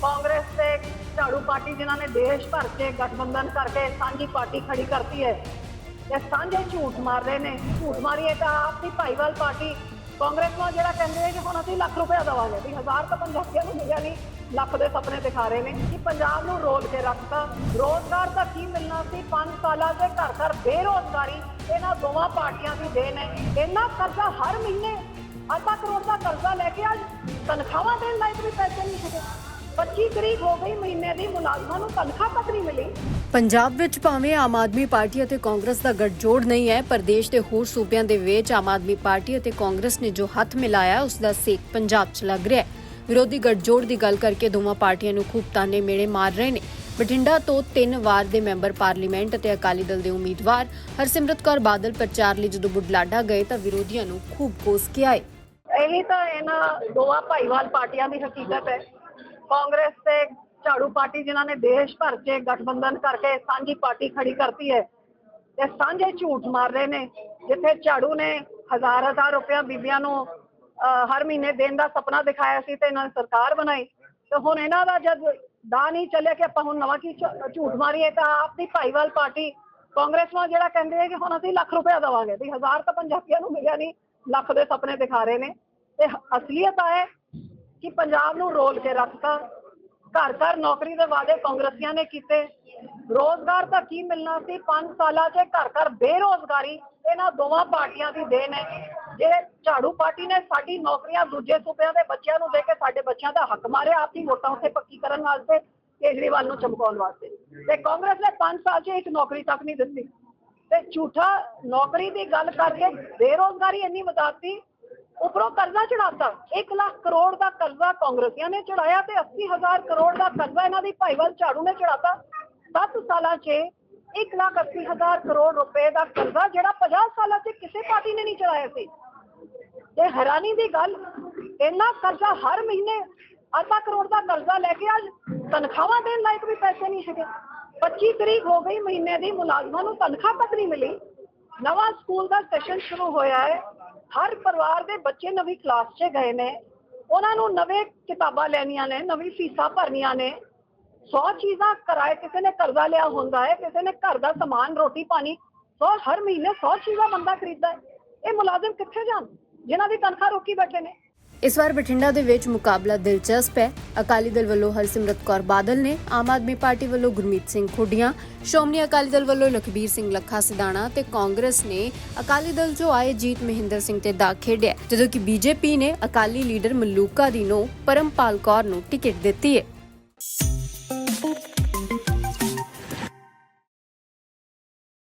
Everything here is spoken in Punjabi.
ਕਾਂਗਰਸ ਤੇ ਝਾੜੂ ਪਾਰਟੀ ਜਿਨ੍ਹਾਂ ਨੇ ਦੇਸ਼ ਭਰ ਕੇ ਗਠਬੰਧਨ ਕਰਕੇ ਸਾਂਝੀ ਪਾਰਟੀ ਖੜੀ ਕਰਤੀ ਹੈ ਇਹ ਸਾਂਝੇ ਝੂਠ ਮਾਰ ਰਹੇ ਨੇ। ਝੂਠ ਮਾਰੀਏ ਤਾਂ ਆਪਦੀ ਭਾਈਵਾਲ ਪਾਰਟੀ ਕਾਂਗਰਸ ਨੂੰ ਜਿਹੜਾ ਕਹਿੰਦੇ ਨੇ ਕਿ ਹੁਣ ਅਸੀਂ ਲੱਖ ਰੁਪਏ ਦੇਵਾਂਗੇ, ਵੀ ਹਜ਼ਾਰ ਤਾਂ ਪੰਜਾਬੀਆਂ ਨੂੰ ਮਿਲਿਆ ਨਹੀਂ, ਲੱਖ ਦੇ ਸੁਪਨੇ ਦਿਖਾ ਰਹੇ ਨੇ ਕਿ ਪੰਜਾਬ ਨੂੰ ਰੋਲ ਕੇ ਰੱਖਤਾ। ਰੋਜ਼ਗਾਰ ਦਾ ਕੀ ਮਿਲਣਾ ਸੀ? 5 ਸਾਲਾਂ ਦੇ ਘਰ ਘਰ ਬੇਰੋਜ਼ਗਾਰੀ ਇਹਨਾਂ ਦੋਵਾਂ ਪਾਰਟੀਆਂ ਦੀ ਦੇਣ ਹੈ ਇਹਨਾਂ ਕਰਜ਼ਾ ਹਰ ਮਹੀਨੇ, ਅੱਧਾ ਕਰੋੜ ਦਾ ਕਰਜ਼ਾ ਲੈ ਕੇ ਅੱਜ ਤਨਖਾਹਾਂ ਦੇਣ ਲਾਇਕ ਵੀ ਪੈਸੇ ਨਹੀਂ। 25 ਤਰੀਕ ਹੋ ਗਈ ਮਹੀਨੇ ਦੀ ਮੁਲਾਜ਼ਮਾਂ ਨੂੰ ਤਨਖਾਹ ਤੱਕ ਨਹੀਂ ਮਿਲੀ। ਪੰਜਾਬ ਵਿੱਚ ਭਾਵੇਂ ਆਮ ਆਦਮੀ ਪਾਰਟੀ ਅਤੇ ਕਾਂਗਰਸ ਦਾ ਗੱਠਜੋੜ ਨਹੀਂ ਹੈ ਪਰ ਦੇਸ਼ ਦੇ ਹੋਰ ਸੂਬਿਆਂ ਦੇ ਵਿੱਚ ਆਮ ਆਦਮੀ ਪਾਰਟੀ ਅਤੇ ਕਾਂਗਰਸ ਨੇ ਜੋ ਹੱਥ ਮਿਲਾਇਆ ਉਸ ਦਾ ਸੇਕ ਪੰਜਾਬ 'ਚ ਲੱਗ ਰਿਹਾ ਹੈ। ਵਿਰੋਧੀ ਗੱਠਜੋੜ ਦੀ ਗੱਲ ਕਰਕੇ ਦੋਵਾਂ ਪਾਰਟੀਆਂ ਨੂੰ ਖੂਬ ਤਾਨੇ ਮੇੜੇ ਮਾਰ ਰਹੇ ਨੇ। ਬਠਿੰਡਾ ਤੋਂ ਤਿੰਨ ਵਾਰ ਦੇ ਮੈਂਬਰ ਪਾਰਲੀਮੈਂਟ ਅਤੇ ਅਕਾਲੀ ਦਲ ਦੇ ਉਮੀਦਵਾਰ ਹਰਸਿਮਰਤ ਕੌਰ ਬਾਦਲ ਪ੍ਰਚਾਰ ਲਈ ਜਦੋਂ ਬੁਢਲਾਡਾ ਗਏ ਤਾਂ ਵਿਰੋਧੀਆਂ ਨੂੰ ਖੂਬ ਕੋਸ ਕੇ ਆਏ। ਇਹੀ ਤਾਂ ਇਹਨਾਂ ਦੋਵਾਂ ਭਾਈਵਾਲ ਪਾਰਟੀਆਂ ਦੀ ਹਕੀਕਤ ਹੈ। ਕਾਂਗਰਸ ਤੇ ਝਾੜੂ ਪਾਰਟੀ ਜਿਨ੍ਹਾਂ ਨੇ ਦੇਸ਼ ਭਰ 'ਚ ਗਠਬੰਧਨ ਕਰਕੇ ਸਾਂਝੀ ਪਾਰਟੀ ਖੜੀ ਕਰਤੀ ਹੈ ਤੇ ਸਾਂਝੇ ਝੂਠ ਮਾਰ ਰਹੇ ਨੇ ਜਿੱਥੇ ਝਾੜੂ ਨੇ ਹਜ਼ਾਰ ਹਜ਼ਾਰ ਰੁਪਇਆ ਬੀਬੀਆਂ ਨੂੰ ਅਹ, ਹਰ ਮਹੀਨੇ ਦੇਣ ਦਾ ਸੁਪਨਾ ਦਿਖਾਇਆ ਸੀ ਤੇ ਇਹਨਾਂ ਨੇ ਸਰਕਾਰ ਬਣਾਈ। ਤੇ ਹੁਣ ਇਹਨਾਂ ਦਾ ਜਦ ਦਾ ਨਹੀਂ ਚੱਲਿਆ ਕਿ ਆਪਾਂ ਹੁਣ ਨਵਾਂ ਕੀ ਝੂਠ ਮਾਰੀਏ ਤਾਂ ਆਪਦੀ ਭਾਈਵਾਲ ਪਾਰਟੀ ਕਾਂਗਰਸ ਨੂੰ ਜਿਹੜਾ ਕਹਿੰਦੇ ਹੈ ਕਿ ਹੁਣ ਅਸੀਂ ਲੱਖ ਰੁਪਇਆ ਦੇਵਾਂਗੇ। ਵੀ ਹਜ਼ਾਰ ਤਾਂ ਪੰਜਾਬੀਆਂ ਨੂੰ ਮਿਲਿਆ ਨਹੀਂ ਲੱਖ ਦੇ ਸੁਪਨੇ ਦਿਖਾ ਰਹੇ ਨੇ। ਤੇ ਅਸਲੀਅਤ ਆ ਹੈ ਕਿ ਪੰਜਾਬ ਨੂੰ ਰੋਲ ਕੇ ਰੱਖਤਾ। ਘਰ ਘਰ ਨੌਕਰੀ ਦੇ ਵਾਅਦੇ ਕਾਂਗਰਸੀਆਂ ਨੇ ਕੀਤੇ। ਰੋਜ਼ਗਾਰ ਤਾਂ ਕੀ ਮਿਲਣਾ ਸੀ? 5 ਸਾਲਾਂ 'ਚ ਘਰ ਘਰ ਬੇਰੋਜ਼ਗਾਰੀ ਇਹਨਾਂ ਦੋਵਾਂ ਪਾਰਟੀਆਂ ਦੀ ਦੇਣ ਹੈ। ਜੇ ਝਾੜੂ ਪਾਰਟੀ ਨੇ ਸਾਡੀ ਨੌਕਰੀਆਂ ਦੂਜੇ ਸੂਬਿਆਂ ਦੇ ਬੱਚਿਆਂ ਨੂੰ ਦੇ ਕੇ ਸਾਡੇ ਬੱਚਿਆਂ ਦਾ ਹੱਕ ਮਾਰਿਆ ਆਪਣੀ ਵੋਟਾਂ ਉੱਤੇ ਪੱਕੀ ਕਰਨ ਵਾਸਤੇ, ਕੇਜਰੀਵਾਲ ਨੂੰ ਚਮਕਾਉਣ ਵਾਸਤੇ। ਤੇ ਕਾਂਗਰਸ ਨੇ 5 ਸਾਲ 'ਚ ਇੱਕ ਨੌਕਰੀ ਤੱਕ ਨਹੀਂ ਦਿੱਤੀ। ਤੇ ਝੂਠਾ ਨੌਕਰੀ ਦੀ ਗੱਲ ਕਰਕੇ ਬੇਰੋਜ਼ਗਾਰੀ ਇੰਨੀ ਵਧਾਤੀ ਉੱਪਰੋਂ ਕਰਜ਼ਾ ਚੜਾਤਾ 1 ਲੱਖ ਕਰੋੜ ਦਾ ਕਰਜ਼ਾ ਕਾਂਗਰਸੀਆਂ ਨੇ ਚੜਾਇਆ ਤੇ 80000 ਕਰੋੜ ਦਾ ਕਰਜ਼ਾ ਇਹਨਾਂ ਦੀ ਭਾਈਵਾਲ ਝਾੜੂ ਨੇ ਚੜਾਤਾ 7 ਸਾਲਾਂ 'ਚ 1 ਲੱਖ 80000 ਕਰੋੜ ਰੁਪਏ ਦਾ ਕਰਜ਼ਾ ਜਿਹੜਾ 50 ਸਾਲਾਂ 'ਚ ਕਿਸੇ ਪਾਰਟੀ ਨੇ ਨਹੀਂ ਚੜਾਇਆ ਸੀ। ਤੇ ਹੈਰਾਨੀ ਦੀ ਗੱਲ ਇਹਨਾਂ ਕਰਜ਼ਾ ਹਰ ਮਹੀਨੇ ਅੱਧਾ ਕਰੋੜ ਦਾ ਕਰਜ਼ਾ ਲੈ ਕੇ ਅੱਜ ਤਨਖਾਹਾਂ ਦੇਣ ਲਾਇਕ ਵੀ ਪੈਸੇ ਨਹੀਂ ਹੈਗੇ। 25 ਤਰੀਕ ਹੋ ਗਈ ਮਹੀਨੇ ਦੀ ਮੁਲਾਜ਼ਮਾਂ ਨੂੰ ਤਨਖਾਹ ਤੱਕ ਨਹੀਂ ਮਿਲੀ। ਨਵਾਂ ਸਕੂਲ ਦਾ ਸੈਸ਼ਨ ਸ਼ੁਰੂ ਹੋਇਆ ਹੈ। ਹਰ ਪਰਿਵਾਰ ਦੇ ਬੱਚੇ ਨਵੀਂ ਕਲਾਸ 'ਚ ਗਏ ਨੇ। ਉਹਨਾਂ ਨੂੰ ਨਵੇਂ ਕਿਤਾਬਾਂ ਲੈਣੀਆਂ ਨੇ, ਨਵੀਂ ਫੀਸਾਂ ਭਰਨੀਆਂ ਨੇ। 100 ਚੀਜ਼ਾਂ ਕਰਾਏ ਕਿਸੇ ਨੇ ਕਰਜ਼ਾ ਲਿਆ ਹੁੰਦਾ ਹੈ, ਕਿਸੇ ਨੇ ਘਰ ਦਾ ਸਮਾਨ, ਰੋਟੀ ਪਾਣੀ 100 ਹਰ ਮਹੀਨੇ 100 ਚੀਜ਼ਾਂ ਬੰਦਾ ਖਰੀਦਦਾ ਹੈ। ਇਹ ਮੁਲਾਜ਼ਮ ਕਿੱਥੇ ਜਾਣ? ਜਿਨ੍ਹਾਂ ਦੀ ਤਨਖਾਹ ਰੋਕੀ ਬੈਠੇ ਨੇ। ਇਸ ਵਾਰ ਬਠਿੰਡਾ ਦੇ ਵਿੱਚ ਮੁਕਾਬਲਾ ਦਿਲਚਸਪ ਹੈ। ਅਕਾਲੀ ਦਲ ਵੱਲੋਂ ਹਰਸਿਮਰਤ ਕੌਰ ਬਾਦਲ ਨੇ ਆਮ ਆਦਮੀ ਪਾਰਟੀ ਵੱਲੋਂ ਗੁਰਮੀਤ ਸਿੰਘ ਖੁੱਡੀਆਂ, ਸ਼੍ਰੋਮਣੀ ਅਕਾਲੀ ਦਲ ਵੱਲੋਂ ਲਖਬੀਰ ਸਿੰਘ ਲੱਖਾ ਸਿਧਾਣਾ ਤੇ ਕਾਂਗਰਸ ਨੇ ਅਕਾਲੀ ਦਲ ਚੋਂ ਆਏ ਜੀਤ ਮਹਿੰਦਰ ਸਿੰਘ ਤੇ ਦਾ ਖੇਡਿਆ। ਜਦੋਂ ਕਿ ਬੀਜੇਪੀ ਨੇ ਅਕਾਲੀ ਲੀਡਰ ਮਲੂਕਾ ਦੀ ਨੂੰ, ਪਰਮਪਾਲ ਕੌਰ ਨੂੰ ਟਿਕਟ ਦਿੱਤੀ ਹੈ।